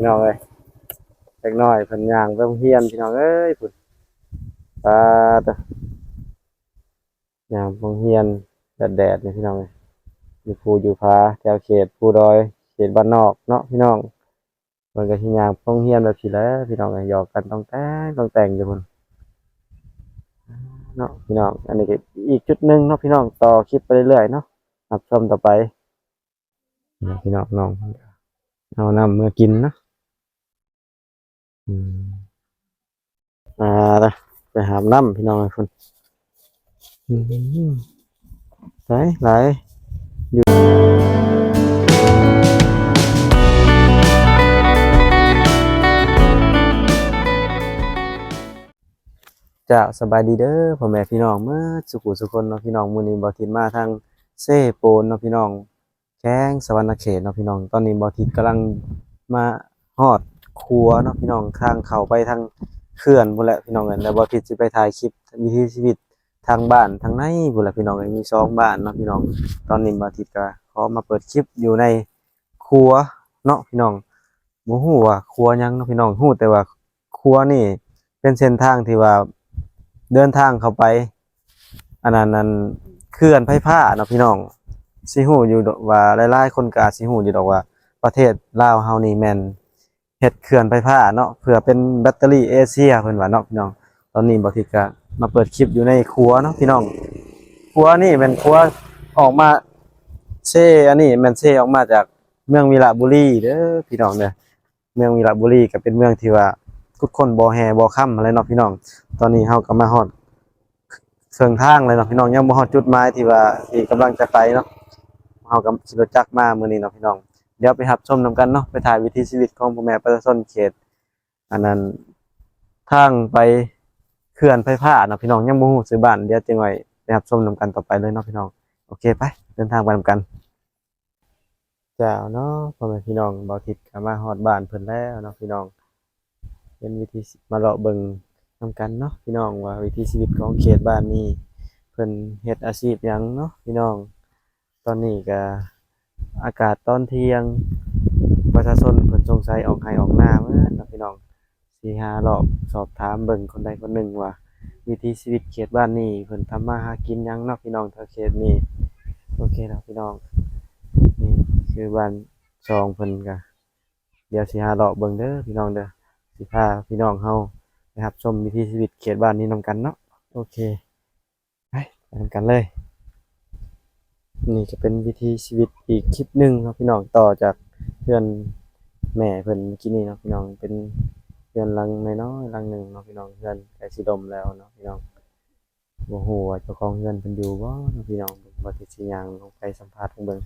พี่น้องเอ้ยเล็กน้อยเพิ่นย่างไปโรงเรียนพี่น้องเอ้ยพุ่นปลาตะย่างไปโรงเรียนแดดๆนี่พี่น้องเอ้ยอยู่ภูอยู่ผาแถวเขตภูดอยเขตบ้านนอกเนาะพี่น้องเพิ่นก็สิย่างไปโรงเรียนแบบสิแล้วพี่น้องเอ้ยหยอกกันต้องแต่งต้องแต่งอยู่พุ่นเนาะพี่น้อง อันนี้ก็อีกจุดหนึ่งเนาะพี่น้องต่อคลิปไปเรื่อยๆเนาะรับชมต่อไปพี่น้องน้องเพิ่นเอาน้ำมากินนะ อ่าละไปหาน้ำพี่น้องคนไหลไหลอยู่จะสบายดีเด้อพ่อแม่พี่น้องเมื่อสุขุสุคนเนาะพี่น้องมื้อนี้บ่ทินมาทางเซโปนเนาะพี่น้องแข้งสวรรณเขตเนาะพี่น้อง ตอนนี้บ่ทินกำลังมาฮอด ครัวเนาะพี่น้องทางเข้าไปทางเขื่อนพุ่นแหละพี่น้องเอ้ยแล้วบ่ผิดสิไปถ่ายคลิปวิถีชีวิตทางบ้านทางในพุ่นแหละพี่น้องเอ้ยมีสองบ้านเนาะพี่น้องตอนนี้บ่ทิดก็ขอมาเปิดคลิปอยู่ในครัวเนาะพี่น้องบ่ฮู้ว่าครัวยังเนาะพี่น้องฮู้แต่ว่าครัวนี่เป็นเส้นทางที่ว่าเดินทางเข้าไปอันนั้นนั้นเขื่อนไผผ้าเนาะพี่น้องสิฮู้อยู่ดอกว่าหลายๆคนก็อาจสิฮู้อยู่ดอกว่าประเทศลาวเฮานี่แม่น เฮ็ดเขื่อนไฟฟ้าเนาะเพื่อเป็นแบตเตอรี่เอเชียเพิ่นว่าเนาะพี่น้อง ตอนนี้บ่ทิดก็มาเปิดคลิปอยู่ในครัวเนาะพี่น้องครัวนี่เป็นครัวออกมาเซอันนี้แม่นเซออกมาจากเมืองวีระบุรีเด้อพี่น้องเด้อเมืองวีระบุรีก็เป็นเมืองที่ว่าทุกคนบ่แห่บ่ค่ำอะไรเนาะพี่น้อง ตอนนี้เฮาก็มาฮอดเชิงทางเลยเนาะพี่น้องยังบ่ฮอดจุดหมายที่ว่าที่กำลังจะไปเนาะเฮาก็สิรถจักรมามื้อนี้เนาะพี่น้อง เดี๋ยวไปรับชมนำกันเนาะไปถ่ายวิถีชีวิตของพ่อแม่ประชาชนเขต อันนั้นทางไปเขื่อนไฟฟ้าเนาะพี่น้องยังบ่ฮู้ซื้อบ้านเดี๋ยวจังไว้ไปรับชมนำกันต่อไปเลยเนาะพี่น้องโอเคไปเดินทางไปนำกันเจ้าเนาะพ่อแม่พี่น้องบ่ทิศก็มาฮอดบ้านเพิ่นแล้วเนาะพี่น้อง เป็นวิธีมาเลาะเบิ่งนำกันเนาะพี่น้องว่าวิถีชีวิตของเขตบ้านนี้เพิ่นเฮ็ดอาชีพหยังเนาะพี่น้อง ตอนนี้ก็ อากาศตอนเที่ยง ประชาชนเพิ่นสงสัยออกให้ออกหน้ามื่อนะพี่น้องสี่หารอบสอบถามเบิ่งคนใดคนหนึ่งว่าวิถีชีวิตเขตบ้านนี้เพิ่นทำมาหากินยังเนาะพี่น้องแถวเขตนี้โอเคแล้วพี่น้องนี่คือบ้านซองเพิ่นก็เดี๋ยวสิหาเลาะเบิ่งเด้อพี่น้องเด้อสิพาพี่น้องเฮาไปรับชมวิถีชีวิตเขตบ้านนี้นำกันเนาะโอเคไปไปนำกันเลย นี่จะเป็นวิธีชีวิตอีกคลิปหนึ่งเนาะพี่น้องต่อจากเพื่อนแม่เพิ่นเมื่อกี้นี่เนาะพี่น้องเป็นเพื่อนลังน้อยๆลังหนึ่งเนาะพี่น้องเพื่อนใกล้สิดมแล้วเนาะพี่น้องบ่ฮู้ว่าเจ้าของเพื่อนเพิ่นอยู่บ่เนาะพี่น้องบ่สิสิยางลงไปสัมภาษณ์เบิ่ง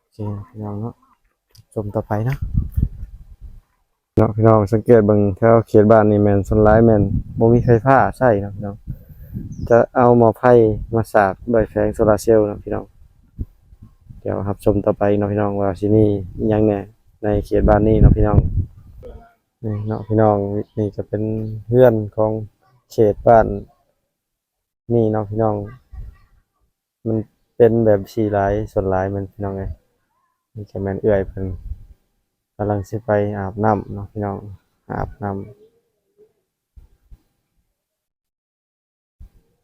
โอเคพี่น้องเนาะชมต่อไปเนาะเนาะพี่น้องสังเกตเบิ่งแถวเขตบ้านนี่แม่นส่วนหลายแม่นบ่มีไฟฟ้าใช้เนาะพี่น้อง จะเอาหมอไผ่มาสากโดยแสงโซลาเซลล์นะพี่น้อง เดี๋ยวครับชมต่อไปเนาะพี่น้องว่าที่นี่ยังแหน่ในเขตบ้านนี้เนาะพี่น้องนี่เนาะพี่น้องนี่จะเป็นเพื่อนของเขตบ้านนี่เนาะพี่น้อง มันเป็นแบบสีหลายส่วนหลายมันพี่น้องไงนี่จะแมนเอื้อยเพิ่นกำลังสิไปอาบน้ำเนาะพี่น้องอาบน้ำ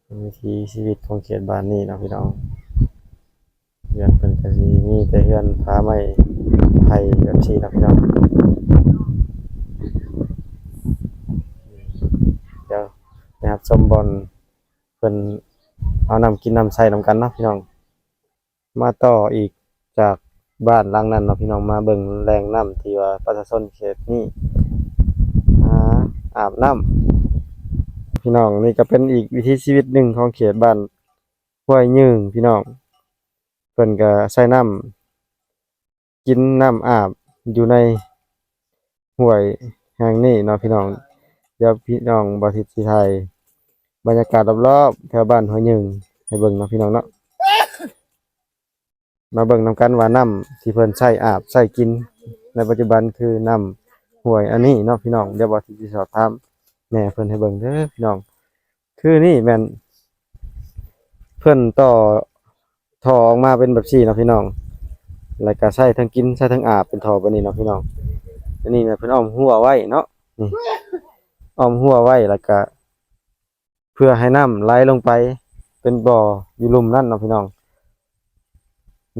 เป็น วิถีชีวิตของเขตบ้านนี้เนาะพี่น้องเฮือนเป็นกะสีมีแต่เฮือนผาไม้ไผ่แบบนี้เนะพี่น้องเดี๋ยวนะครับชมบอลเพิ่นเอานำกินนำใส่นำกันเนาะพี่น้อง มาต่ออีกจากบ้านหลังนั้นเนาะพี่น้องมาเบิ่งแรงน้ำที่ว่าประชาชนเขตนี้อาบน้ำ พี่น้องนี่ก็เป็นอีกวิถีชีวิตหนึ่งของเขตบ้านห้วยยืงพี่น้องเพิ่นก็ใช้น้ำกินน้ำอาบอยู่ในห้วยแห่งนี้เนาะพี่น้องเดี๋ยวพี่น้องบ่ทิศสิไทย บรรยากาศรอบๆแถวบ้านห้วยยืงให้เบิ่งเนาะพี่น้องเนาะมาเบิ่งนํกันว่าน้ำที่เพิ่นใช้อาบใช้กิน ในปัจจุบันคือน้ำห้วยอันนี้เนาะพี่น้องเดี๋ยวบ่ทิศสิสอบถาม แม่เพิ่นให้เบิ่งเด้อพี่น้อง คือนี่แม่นเพิ่นต่อทอออกมาเป็นแบบซี่เนาะพี่น้อง แล้วก็ใช้ทั้งกินใช้ทั้งอาบเป็นทอแบบนี้เนาะพี่น้อง อันนี้เนี่ยเพิ่นอ้อมหัวไว้เนาะ นี่อ้อมหัวไว้แล้วก็เพื่อให้น้ำไหลลงไป เป็นบ่ออยู่ลุ่มนั่นเนาะพี่น้อง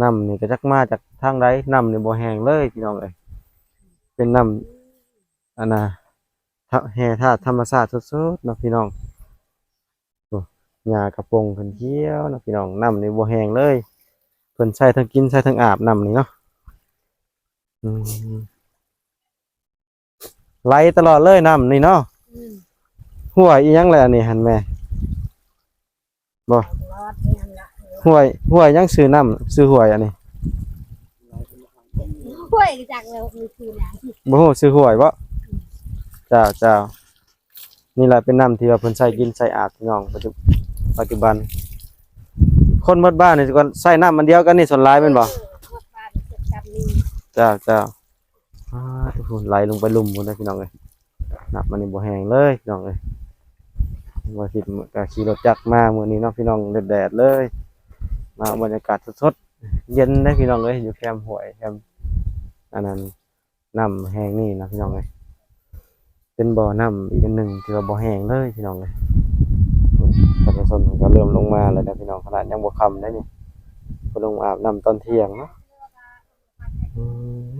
น้ำนี่ก็จักมาจากทางใดน้ำนี่บ่แห้งเลยพี่น้องเอ้ยเป็นน้ำอันน่ะทะ แห่ธาตุธรรมชาติสุดๆเนาะพี่น้องโอ้หญ้ากระโปงเพิ่นเขียวเนาะพี่น้องน้ำนี่บ่แห้งเลยเพิ่นใช้ทั้งกินใช้ทั้งอาบน้ำนี่เนาะอืมไหลตลอดเลยน้ำนี่เนาะอืมห้วยอีหยังแหละนี่หันแม่รอดเนี่ยละห้วยห้วยยังซื้อน้ำซื้อห้วยอันนี้ห้วยจากเรามีคือหนังบ่ฮู้ซื้อห้วยบ่ เจ้าเจ้านี่แหละเป็นน้ำที่ว่าเพิ่นใช้กินใช้อาบพี่น้องปัจจุปัจจุบัน คนหมดบ้านนี่ก่อนใช้น้ำมันเดียวกันนี่ส่วนหลายแม่นบ่บ้านเสร็จกับนี่เจ้าเจ้าอ่าทุกคนไหลลงไปลุ่มพุ่นนะพี่น้องเอ้ยน้ำมันนี่บ่แห้งเลยพี่น้องเอ้ยว่าสิก็ขี่รถจักรมามื้อนี้เนาะพี่น้องแดดๆเลย มาบรรยากาศสดๆเย็นได้พี่น้องเอ้ยอยู่แคมป์ห้วยแคมป์อันนั้นน้ำแห้งนี่นะพี่น้องเอ้ย เป็นบ่อน้ำอีกอันหนึ่งที่ว่าบ่แห้งเลยพี่น้องเอ้ยประชาชนก็เริ่มลงมาแล้วนะพี่น้องขนาดยังบ่คำได้นี่ก็ลงอาบน้ำตอนเที่ยงเนาะอืม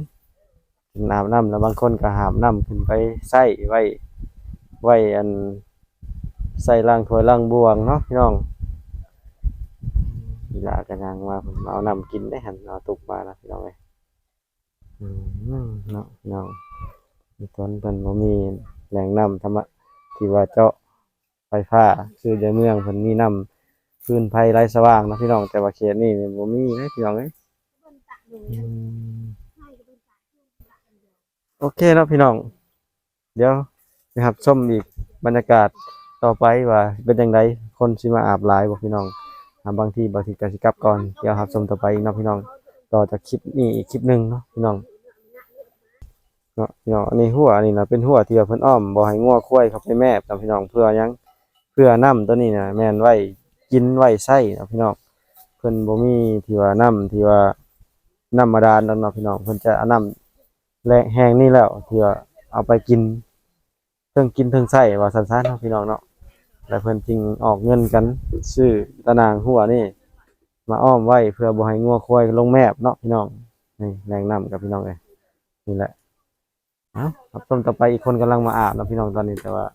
กินอาบน้ำแล้วบางคนก็หาบน้ำขึ้นไปใส่ไว้ไว้อันใส่ล่างถ้วยล่างบวงเนาะพี่น้องอีหลากันยังว่าผมเอานำกินได้หันเอาตุกมานะพี่น้องเอ้ยเนาะพี่น้อง มีต้นเป็นบ่มีแหล่งน้ำธรรมะที่ว่าเจาะไฟฟ้าคือในเมืองเพิ่นมีน้ำพื้นไฟไร้สว่างนะพี่น้องแต่ว่าเขตนี่นี่บ่มีนะพี่น้องเอ้ยอืมโอเคเนาะพี่น้อง เดี๋ยวนะครับชมอีกบรรยากาศต่อไปว่าเป็นจังไดคนสิมาอาบหลายบ่พี่น้องอ่าบางทีบางทีก็สิกลับก่อนเดี๋ยวครับชมต่อไปอีกเนาะพี่น้อง ต่อจากคลิปนี้อีกคลิปหนึ่งเนาะพี่น้อง เนาะพี่น้องอันนี้หัวอันนี้นะเป็นหัวที่ว่าเพิ่นอ้อมบ่ให้งัวควายเข้าไปแมบนะพี่น้องเพื่อยังเพื่อน้ำตัวนี้นะแม่นไว้กินไว้ใช้นะพี่น้องเพิ่นบ่มีที่ว่าน้ำที่ว่าน้ำมาดานแล้วเนาะพี่น้องเพิ่นจะเอาน้ำแรงแห้งนี่แล้วที่ว่าเอาไปกินเพิ่งกินเพิ่งใช้ว่าซั่นๆเนาะพี่น้องเนาะแล้วเพิ่นจึงออกเงินกันซื้อตะนางหัวนี่มาอ้อมไว้เพื่อบ่ให้งัวควายลงแมบเนาะพี่น้องนี่แรงน้ำกับพี่น้องเลยนี่แหละ เอ้าครับต้นต่อไปอีกคนกำลังมาอาบเนาะพี่น้องตอนนี้แต่ว่า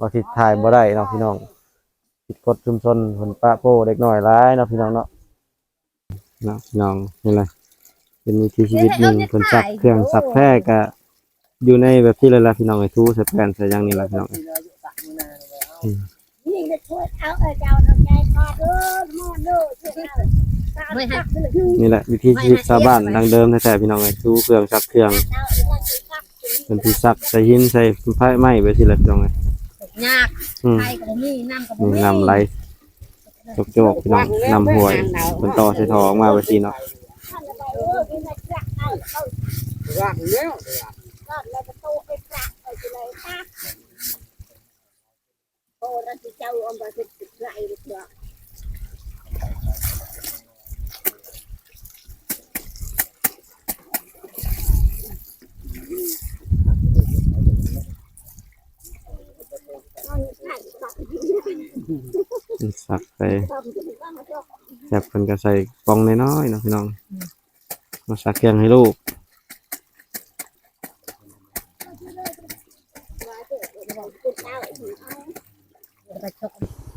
บ่ทิศถ่ายบ่ได้เนาะพี่น้องผิดกฎชุมชนเพิ่นปะโป้เด็กน้อยหลายเนาะพี่น้องเนาะเนาะพี่น้องนี่แหละเป็นวิถีชีวิตหนึ่งเพิ่นซักเครื่องซักแพร่ก็อยู่ในแบบที่เลยล่ะพี่น้องไอ้ทูใส่แผ่นใส่หยังนี่ล่ะพี่น้องเอ้ยนี่จะช่วยเอาเออเจ้าทำใจพอเด้อมอเด้อช่วยเอาไม่ให้นี่แหละวิธีชีวิตชาวบ้านดังเดิมแท้ๆพี่น้องไอ้ทูเครื่องซักเครื่อง เป็นที่ซักใส่หินใส่ไฟไหม้ไปสิละพี่น้องไงยากอืมใครก็บ่มีน้ำก็บ่นี่มีนำไหลจกโจกพี่น้องนำห่วยเป็นต่อใส่ทอออกมาไปสิเนาะว่างแล้วก็เลยประตูไปปรักไปเลยค่ะโอ้แล้วที่เจ้าเอามาสิบไรเถอะ สักใส่แซ่บเพิ่นก็ใส่กองน้อยๆเนาะพี่น้องมาสักเครื่องให้ลูก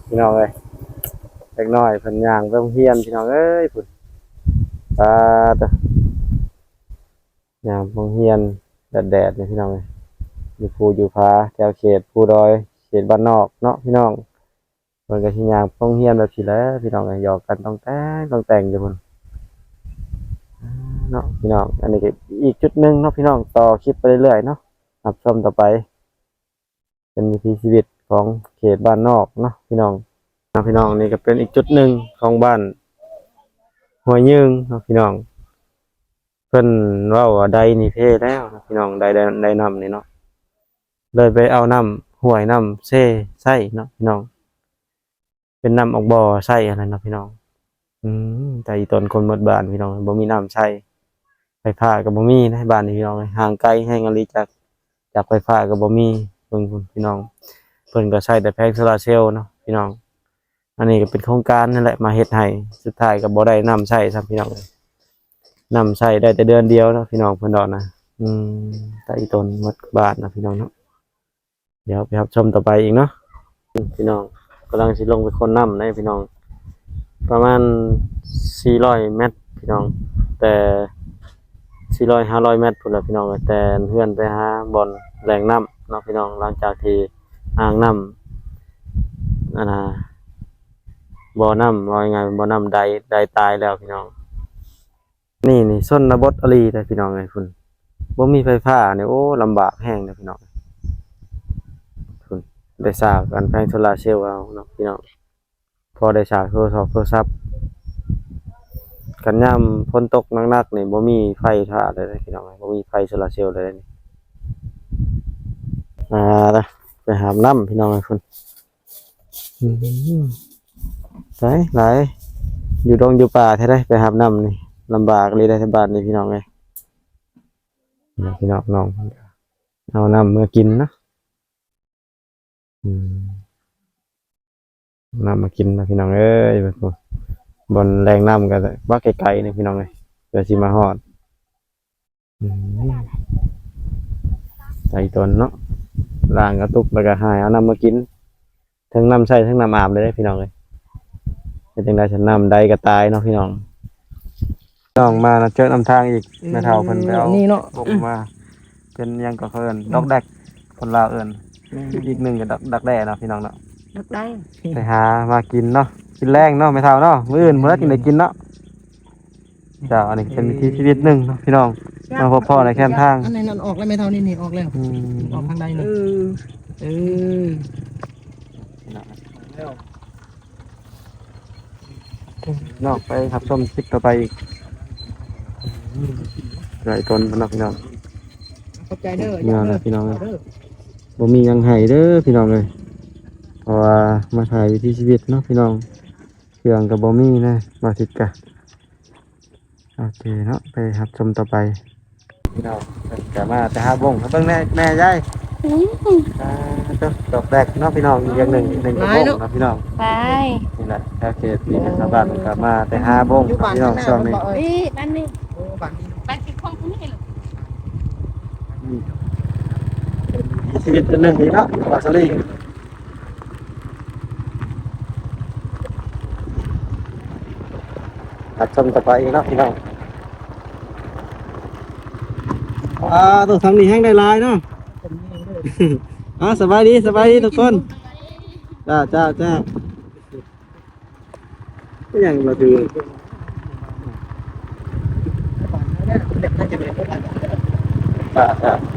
พี่น้องเอ้ยเล็กน้อยเพิ่นย่างไปโรงเรียนพี่น้องเอ้ยพุ่นปลาตะย่างไปโรงเรียนแดดๆเนี่ยพี่น้องเอ้ยอยู่ภูอยู่พาแถวเขตภูดอย เขตบ้านนอกเนาะพี่น้อง มันก็สิยางต้องเฮียนแบบสิแล้วพี่น้องหยอกกันต้องแต่งต้องแต่งอยู่พุ่นเนาะพี่น้อง อันนี้ก็อีกจุดหนึ่งเนาะพี่น้องต่อคลิปไปเรื่อยๆเนาะรับชมต่อไป เป็นวิถีชีวิตของเขตบ้านนอกเนาะพี่น้องนะพี่น้องนี่ก็เป็นอีกจุดหนึ่งของบ้านหัวยืงเนาะพี่น้อง เพิ่นเว่าใดนี่เพ่แล้วนะพี่น้องใดใดนำนี่เนาะเลยไปเอาน้ำห้วยน้ำเซ่ใส่เนาะพี่น้อง เป็นน้ำออกบ่อใช่อะไรนะพี่น้อง อืมแต่อีตนคนหมดบ้านพี่น้องบ่มีน้ำใช้ฟ้าก็บ่มีนะบ้านนี้พี่น้องห่างไกลแห่งอลีจากจากไฟฟ้าก็บ่มีเบิ่งพุ่นพี่น้อง เพิ่นก็ใช้แต่แผงโซลาเซลล์เนาะพี่น้อง อันนี้ก็เป็นโครงการนั่นแหละมาเฮ็ดให้สุดท้ายก็บ่ได้นำใช้ซ้ำพี่น้องเอ้ยนำใช้ได้แต่เดือนเดียวเนาะพี่น้องเพิ่นดอกนะอืมแต่อีตนหมดบาทนะพี่น้องเนาะเดี๋ยวไปรับชมต่อไปอีกเนาะพี่น้องำลังสิลงไปคนน้ำนะพี่น้อง ประมาณ 400 เมตรพี่น้อง แต่ 400 500 เมตรพุ่นละพี่น้องแต่เพื่อนไปหาบอลแหล่งน้ำเนาะพี่น้องหลังจากที่อ่างน้ำนั่นนะบ่อน้ำว่ายังไงบ่อน้ำใดใดตายแล้วพี่น้อง นี่นี่ส้นนบทอลีแต่พี่น้องเอ้ยพุ่นบ่มีไฟฟ้าเนี่ยโอ้ลำบากแห้งเลยพี่น้อง ได้สร้างกันแผงโซลาเซลล์เอาเนาะพี่น้องพอได้ฉากโทรศัพท์โทรศัพท์กันย่ำฝนตกหนักๆนี่บ่มีไฟท่าเลยนะพี่น้องบ่มีไฟโซลาเซลล์เลยนี่อ่าละไปหามน้ำพี่น้องคนอืมไปหลายอยู่ดงอยู่ป่าแท้ได้ไปหามน้ำนี่ลำบากเลยได้ที่บ้านนี่พี่น้องไงพี่น้องน้องเอาน้ำมากินนะ นำมากินนะพี่น้องเอ้ยแบบว่าบนแรงน้ำกันว่าไกลๆนี่พี่น้องเลยเดี๋ยวสิมาฮอดอืมใส่ตนเนาะล้างกระตุกแล้วก็หายเอาน้ำมากิน ทั้งน้ำใส่ทั้งน้ำอาบเลยเด้อพี่น้องเลยเป็นจังไดฉันน้ำใดก็ตายเนาะพี่น้องน้องมานะเจอน้ำทางอีกแม่เฒ่าเพิ่นไปเอานี่เนาะผมมา เป็นหยังก็เพิ่นดอกแดกคนลาวเอิ้น อีกหนึ่งก็ดอกดักแด้เนาะพี่น้องเนาะนักได้ไปหามากินเนาะกินแรงเนาะไม่เท่าเนาะมื้ออื่นมื้อละกินได้กินเนาะจ้าอันนี้เป็นวิถีชีวิตหนึ่งเนาะพี่น้องมาพบพ่อในแคมป์ทางอันไหนนั่นออกแล้วไม่เท่านี้นี่ออกแล้วอืมออกทางใดเอนี่อเออนอกไปขับส้มซิกต่อไปอีกอืมหลายตนเนาะพี่น้องเข้าใจเด้อเนี่ยนะพี่น้องเด้อ บ่มีหยังให้เด้อพี่น้องเลยเพราะว่ามาถ่ายวิถีชีวิตเนาะพี่น้องเครื่องกับบ่มีนะมาติดกะโอเคเนาะไปรับชมต่อไปพี่น้องเพิ่นก็มาแต่หาบงเบิ่งแน่แม่ยายอ่าก็ดอกแรกเนาะพี่น้องอีกอย่างหนึ่งหนึ่งกระโปงเนาะพี่น้องไปนี่แหละแค่เขตนี่ชาวบ้านกลับมาแต่ห้าบงอยู่บ้านพี่น้องช่วงนี้เอ้ยนี่บ้านนี้โอ้บ้านนี้ไปสิของคุณนี่ลูก ชีวิตเป็นหนึ่งดีเนะวาสลีตัดชมต่อไปอีกนะพี่น้องอ่าตัวทางนี้แห้งได้ลายเนาะอ่าสบายดีสบายดีทุกคนจ้าจ้าจ้าก็ยังเราดูเด็กน่าจะเป็นจ้าจ้า